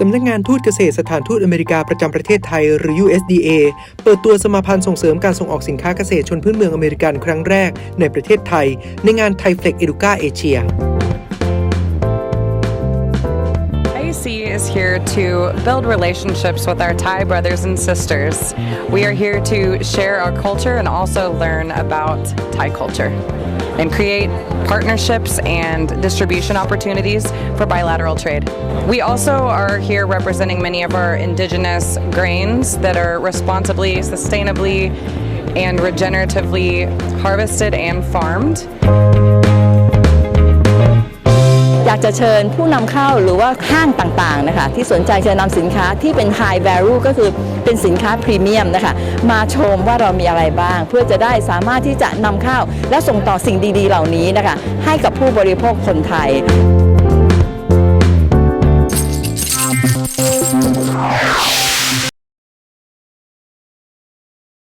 สำนักงานทูตเกษตรสถานทูตอเมริกาประจำประเทศไทย หรือ USDA เปิดตัวสมาพันธ์ส่งเสริมการส่งออกสินค้าเกษตรชนพื้นเมืองอเมริกันครั้งแรกในประเทศไทย ในงานไทเฟล็กเอดูกาเอเชีย IEC is here to build relationships with our Thai brothers and sisters. We are here to share our culture and also learn about Thai culture and create partnerships and distribution opportunities for bilateral trade. We also are here representing many of our indigenous grains that are responsibly, sustainably, and regeneratively harvested and farmed. ากจะเชิญผู้นำเข้าหรือว่าห้างต่างๆนะคะที่สนใจจะนำสินค้าที่เป็น High Value ก็คือเป็นสินค้าพรีเมียมนะคะมาชมว่าเรามีอะไรบ้าง เพื่อจะได้สามารถที่จะนำเข้าและส่งต่อสิ่งดีๆ เหล่านี้นะคะให้กับผู้บริโภคคนไทย